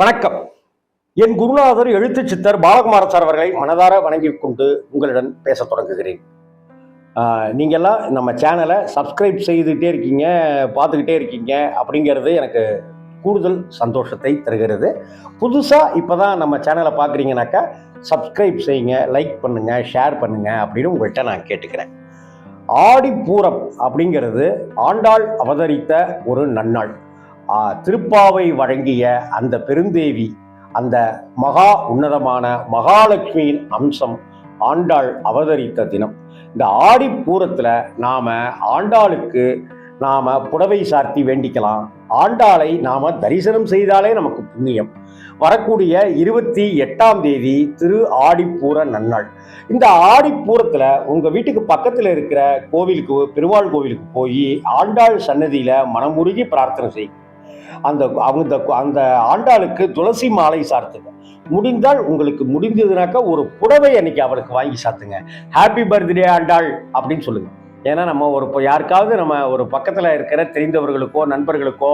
வணக்கம். என் குருநாதர் எழுத்து சித்தர் பாலகுமாரசார் அவர்களை மனதார வணங்கி கொண்டு உங்களிடம் பேசத் தொடங்குகிறேன். நீங்கள்லாம் நம்ம சேனலை சப்ஸ்கிரைப் செய்துக்கிட்டே இருக்கீங்க பார்த்துக்கிட்டே இருக்கீங்க அப்படிங்கிறது எனக்கு கூடுதல் சந்தோஷத்தை தருகிறது. புதுசாக இப்போ தான் நம்ம சேனலை பார்க்குறீங்கனாக்கா சப்ஸ்கிரைப் செய்யுங்க லைக் பண்ணுங்கள் ஷேர் பண்ணுங்கள் அப்படின்னு உங்கள்கிட்ட நான் கேட்டுக்கிறேன். ஆடிப்பூரம் அப்படிங்கிறது ஆண்டாள் அவதரித்த ஒரு நன்னாள். திருப்பாவை வழங்கிய அந்த பெருந்தேவி அந்த மகா உன்னதமான மகாலட்சுமியின் அம்சம் ஆண்டாள் அவதரித்த தினம். இந்த ஆடிப்பூரத்தில் நாம் ஆண்டாளுக்கு நாம் புடவை சார்த்தி வேண்டிக்கலாம். ஆண்டாளை நாம் தரிசனம் செய்தாலே நமக்கு புண்ணியம். வரக்கூடிய இருபத்தி எட்டாம் தேதி திரு ஆடிப்பூர நன்னாள். இந்த ஆடிப்பூரத்தில் உங்கள் வீட்டுக்கு பக்கத்தில் இருக்கிற கோவிலுக்கு பெருமாள் கோவிலுக்கு போய் ஆண்டாள் சன்னதியில் மனமுருகி பிரார்த்தனை செய். அந்த அவங்க அந்த ஆண்டாளுக்கு துளசி மாலை சார்த்துங்க. முடிந்தால் உங்களுக்கு முடிந்ததுனாக்கா ஒரு புடவை அன்னைக்கு அவளுக்கு வாங்கி சாத்துங்க. ஹாப்பி பர்த்டே ஆண்டாள் அப்படின்னு சொல்லுங்க. ஏன்னா நம்ம ஒரு இப்போ யாருக்காவது நம்ம ஒரு பக்கத்தில் இருக்கிற தெரிந்தவர்களுக்கோ நண்பர்களுக்கோ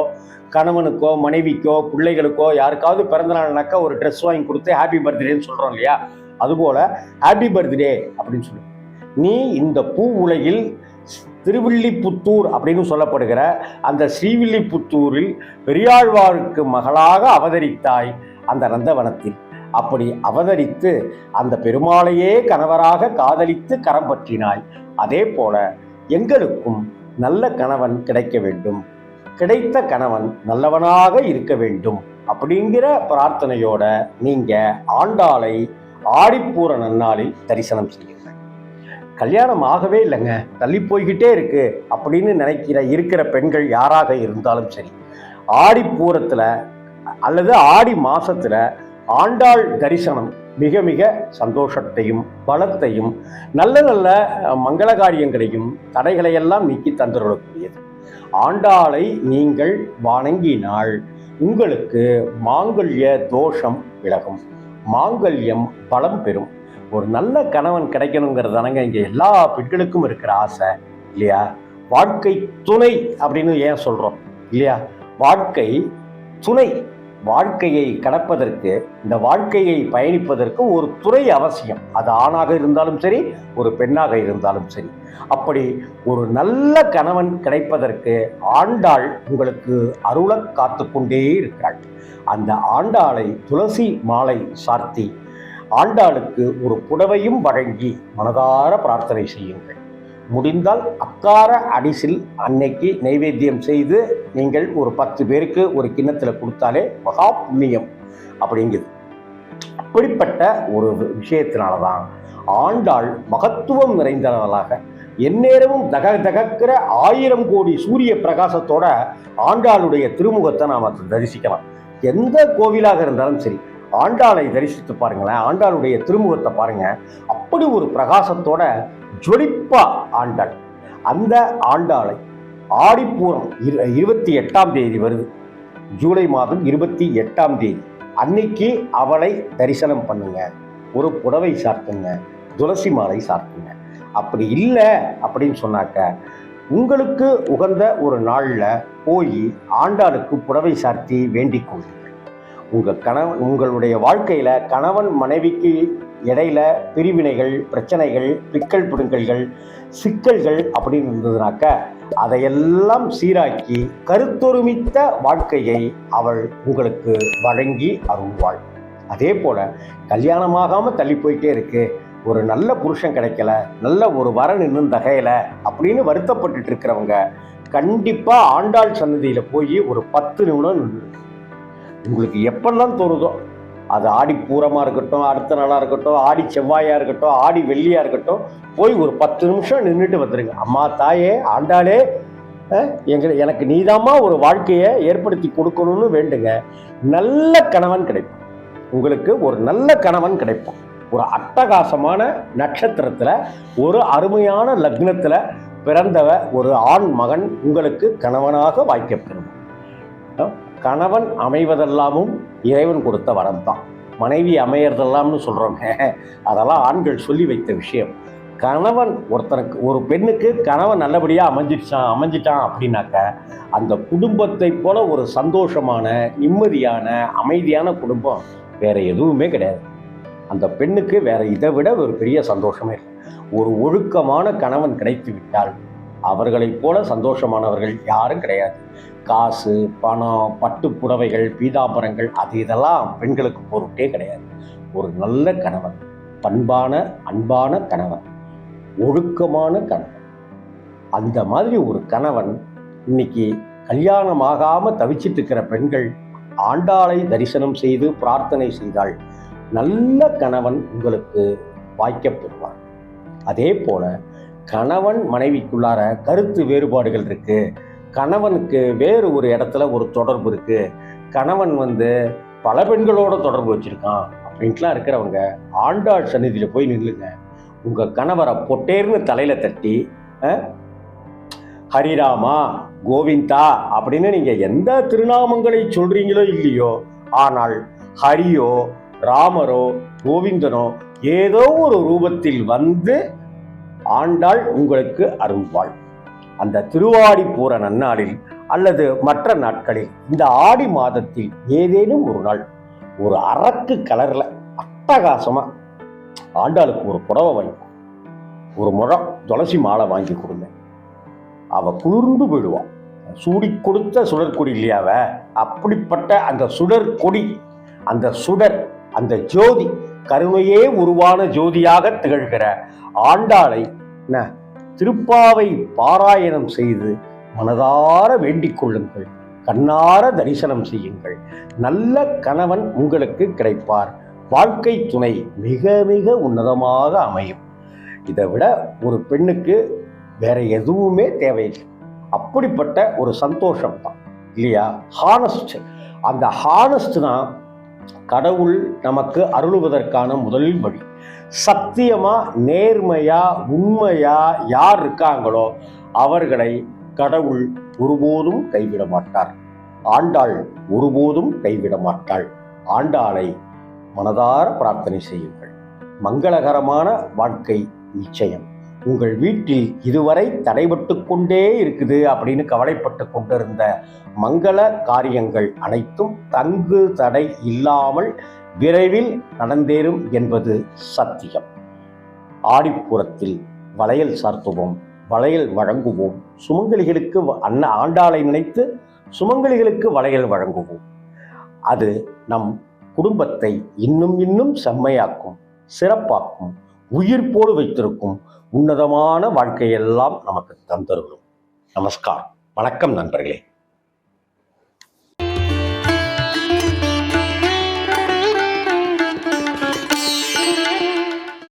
கணவனுக்கோ மனைவிக்கோ பிள்ளைகளுக்கோ யாருக்காவது பிறந்தநாள்னாக்கா ஒரு ட்ரெஸ் வாங்கி கொடுத்து ஹாப்பி பர்த்டேன்னு சொல்கிறோம் இல்லையா? அதுபோல் ஹாப்பி பர்த்டே அப்படின்னு சொல்லுங்க. நீ இந்த பூ உலகில் திருவில்லிபுத்தூர் அப்படின்னு சொல்லப்படுகிற அந்த ஸ்ரீவில்லிபுத்தூரில் பெரியாழ்வாருக்கு மகளாக அவதரித்தாய் அந்த நந்தவனத்தில். அப்படி அவதரித்து அந்த பெருமாளையே கணவராக காதலித்து கரம் பற்றினாய். அதே போல எங்களுக்கும் நல்ல கணவன் கிடைக்க வேண்டும். கிடைத்த கணவன் நல்லவனாக இருக்க வேண்டும் அப்படிங்கிற பிரார்த்தனையோட நீங்க ஆண்டாளை ஆடிப்பூர நன்னாளில் தரிசனம் செய்யும் கல்யாணம் ஆகவே இல்லைங்க. தள்ளி போய்கிட்டே இருக்கு அப்படின்னு நினைக்கிற இருக்கிற பெண்கள் யாராக இருந்தாலும் சரி ஆடிப்பூரத்துல அல்லது ஆடி மாசத்துல ஆண்டாள் தரிசனம் மிக மிக சந்தோஷத்தையும் பலத்தையும் நல்ல நல்ல மங்கள காரியங்களையும் தடைகளையெல்லாம் நீக்கி தந்துவிடக்கூடியது ஆண்டாளை நீங்கள் வணங்கினால் உங்களுக்கு மாங்கல்ய தோஷம் விலகும். மாங்கல்யம் பலம் பெறும். ஒரு நல்ல கணவன் கிடைக்கணுங்கிறது தானங்க இங்கே எல்லா பெண்களுக்கும் இருக்கிற ஆசை இல்லையா? வாழ்க்கை துணை அப்படின்னு ஏன் சொல்கிறோம் இல்லையா? வாழ்க்கை துணை வாழ்க்கையை கடப்பதற்கு இந்த வாழ்க்கையை பயணிப்பதற்கு ஒரு துறை அவசியம். அது ஆணாக இருந்தாலும் சரி ஒரு பெண்ணாக இருந்தாலும் சரி. அப்படி ஒரு நல்ல கணவன் கிடைப்பதற்கு ஆண்டாள் உங்களுக்கு அருள காத்து கொண்டே இருக்கிறாள். அந்த ஆண்டாளை துளசி மாலை சார்த்தி ஆண்டாளுக்கு ஒரு புடவையும் வழங்கி மனதார பிரார்த்தனை செய்யுங்கள். முடிந்தால் அக்கார அடிசில் அன்னைக்கு நைவேத்தியம் செய்து நீங்கள் ஒரு பத்து பேருக்கு ஒரு கிண்ணத்தில் கொடுத்தாலே மகா புண்ணியம். அப்படிங்குது. அப்படிப்பட்ட ஒரு விஷயத்தினால தான் ஆண்டாள் மகத்துவம் நிறைந்தவர்களாக எந்நேரமும் தக தகக்கிற ஆயிரம் கோடி சூரிய பிரகாசத்தோட ஆண்டாளுடைய திருமுகத்தை நாம் தரிசிக்கலாம். எந்த கோவிலாக இருந்தாலும் சரி ஆண்டாளை தரிசித்து பாருங்களேன். ஆண்டாளுடைய திருமுகத்தை பாருங்க. அப்படி ஒரு பிரகாசத்தோட ஜொலிப்பா ஆண்டாள். அந்த ஆண்டாளை ஆடிப்பூரம் இருபத்தி எட்டாம் தேதி வருது. ஜூலை மாதம் இருபத்தி எட்டாம் தேதி. அன்னைக்கு அவளை தரிசனம் பண்ணுங்க. ஒரு புடவை சார்த்துங்க துளசி மாலை சார்த்துங்க அப்படி இல்லை அப்படின்னு சொன்னாக்க உங்களுக்கு உகந்த ஒரு நாளில் போய் ஆண்டாளுக்கு புடவை சார்த்தி வேண்டிக் கொள்ளுங்க உங்கள் கணவன் உங்களுடைய வாழ்க்கையில் கணவன் மனைவிக்கு இடையில பிரிவினைகள் பிரச்சனைகள் பிக்கல் பிடுங்கல்கள் சிக்கல்கள் அப்படின்னு இருந்ததுனாக்க அதையெல்லாம் சீராக்கி கருத்தொருமித்த வாழ்க்கையை அவள் உங்களுக்கு வழங்கி அருள்வாள். அதே போல கல்யாணமாகாமல் தள்ளி போயிட்டே இருக்கு. ஒரு நல்ல புருஷன் கிடைக்கல நல்ல ஒரு வரன் இன்னும் தகையில அப்படின்னு வருத்தப்பட்டுட்டு இருக்கிறவங்க கண்டிப்பாக ஆண்டாள் சன்னதியில் போய் ஒரு பத்து நிமிடம் நின்று உங்களுக்கு எப்பெல்லாம் தோணுதோ அது ஆடி பூரமாக இருக்கட்டும் அடுத்த நாளாக இருக்கட்டும் ஆடி செவ்வாயாக இருக்கட்டும் ஆடி வெள்ளியாக இருக்கட்டும் போய் ஒரு பத்து நிமிஷம் நின்றுட்டு வந்துடுங்க அம்மா தாயே ஆண்டாளே எங்களை எனக்கு நீதாம்மா ஒரு வாழ்க்கையை ஏற்படுத்தி கொடுக்கணும்னு வேண்டுங்க. நல்ல கணவன் கிடைக்கும் உங்களுக்கு ஒரு நல்ல கணவன் கிடைக்கும் ஒரு அட்டகாசமான நட்சத்திரத்தில் ஒரு அருமையான லக்னத்தில் பிறந்தவ ஒரு ஆண் மகன் உங்களுக்கு கணவனாக வாய்க்கப்பெறும். கணவன் அமைவதெல்லாமும் இறைவன் கொடுத்த வரம் தான் மனைவி அமையறதெல்லாம்னு சொல்கிறோங்க அதெல்லாம் ஆண்கள் சொல்லி வைத்த விஷயம். கணவன் ஒருத்தனுக்கு ஒரு பெண்ணுக்கு கணவன் நல்லபடியாக அமைஞ்சிடுச்சான் அமைஞ்சிட்டான் அப்படின்னாக்க அந்த குடும்பத்தை போல ஒரு சந்தோஷமான நிம்மதியான அமைதியான குடும்பம் வேற எதுவுமே கிடையாது. அந்த பெண்ணுக்கு வேற இதை விட ஒரு பெரிய சந்தோஷமே ஒரு ஒழுக்கமான கணவன் கிடைத்து விட்டால் அவர்களைப் போல சந்தோஷமானவர்கள் யாரும் கிடையாது. காசு பணம் பட்டு புடவைகள் பீதாபரங்கள் அது இதெல்லாம் பெண்களுக்கு பொருட்டே கிடையாது. ஒரு நல்ல கணவன் பண்பான அன்பான கணவன் ஒழுக்கமான கணவன். அந்த மாதிரி ஒரு கணவன் இன்னைக்கு கல்யாணமாகாமல் தவிச்சிட்டு இருக்கிற பெண்கள் ஆண்டாளை தரிசனம் செய்து பிரார்த்தனை செய்தால் நல்ல கணவன் உங்களுக்கு வாய்க்கப்பெறுவார் அதே போல கணவன் மனைவிக்குள்ளார கருத்து வேறுபாடுகள் இருக்குது கணவனுக்கு வேறு ஒரு இடத்துல ஒரு தொடர்பு இருக்குது கணவன் வந்து பல பெண்களோட தொடர்பு வச்சுருக்கான் அப்படின்ட்டுலாம் இருக்கிறவங்க ஆண்டாள் சந்நிதியில் போய் நில்லுங்க. உங்கள் கணவரை பொட்டேர்னு தலையில் தட்டி ஹரிராமா கோவிந்தா அப்படின்னு நீங்கள் எந்த திருநாமங்களை சொல்கிறீங்களோ இல்லையோ ஆனால் ஹரியோ ராமரோ கோவிந்தனோ ஏதோ ஒரு ரூபத்தில் வந்து ஆண்டாள் உங்களுக்கு அருள்வாள். அந்த திருவாடி பூர நன்னாளில் அல்லது மற்ற நாட்களில் இந்த ஆடி மாதத்தில் ஏதேனும் ஒரு நாள் ஒரு அரக்கு கலர்ல அட்டகாசமா ஆண்டாளுக்கு ஒரு புடவை வாங்கி ஒரு முழம் துளசி மாலை வாங்கி கொடுங்க. அவ குளிர்ந்து போயிடுவான் சூடி கொடுத்த சுடற்கொடி இல்லையாவ அப்படிப்பட்ட அந்த சுடற்கொடி அந்த சுடர் அந்த ஜோதி கருணையே உருவான ஜோதியாக திகழ்கிற ஆண்டாளை என்ன, திருப்பாவை பாராயணம் செய்து மனதார வேண்டிக் கொள்ளுங்கள். கண்ணார தரிசனம் செய்யுங்கள். நல்ல கணவன் உங்களுக்கு கிடைப்பார். வாழ்க்கை துணை மிக மிக உன்னதமாக அமையும். இதை விட ஒரு பெண்ணுக்கு வேற எதுவுமே தேவையில்லை. அப்படிப்பட்ட ஒரு சந்தோஷம் தான் இல்லையா ஹானஸ்ட் அந்த ஹானஸ்ட் தான் கடவுள் நமக்கு அருளுவதற்கான முதல் வழி. சத்தியமா நேர்மையா உண்மையா யார் இருக்காங்களோ அவர்களை கடவுள் ஒருபோதும் கைவிட மாட்டார். ஆண்டாள் ஒருபோதும் கைவிட மாட்டாள். ஆண்டாளை மனதார பிரார்த்தனை செய்யுங்கள். மங்களகரமான வாழ்க்கை நிச்சயம். உங்கள் வீட்டில் இதுவரை தடைபட்டு கொண்டே இருக்குது அப்படின்னு கவலைப்பட்டு கொண்டிருந்த மங்கள காரியங்கள் அனைத்தும் தங்கு தடை இல்லாமல் விரைவில் நடந்தேறும் என்பது சத்தியம். ஆடிப்புறத்தில் வளையல் சார்த்துவோம் வளையல் வழங்குவோம் சுமங்கலிகளுக்கு வ- அன்ன ஆண்டாளை நினைத்து சுமங்கலிகளுக்கு வளையல் வழங்குவோம். அது நம் குடும்பத்தை இன்னும் இன்னும் செம்மையாக்கும் சிறப்பாக்கும் உயிர்ப்போடு வைத்திருக்கும் உன்னதமான வாழ்க்கையெல்லாம் நமக்கு தந்தருளும். நமஸ்காரம். வணக்கம் நண்பர்களே.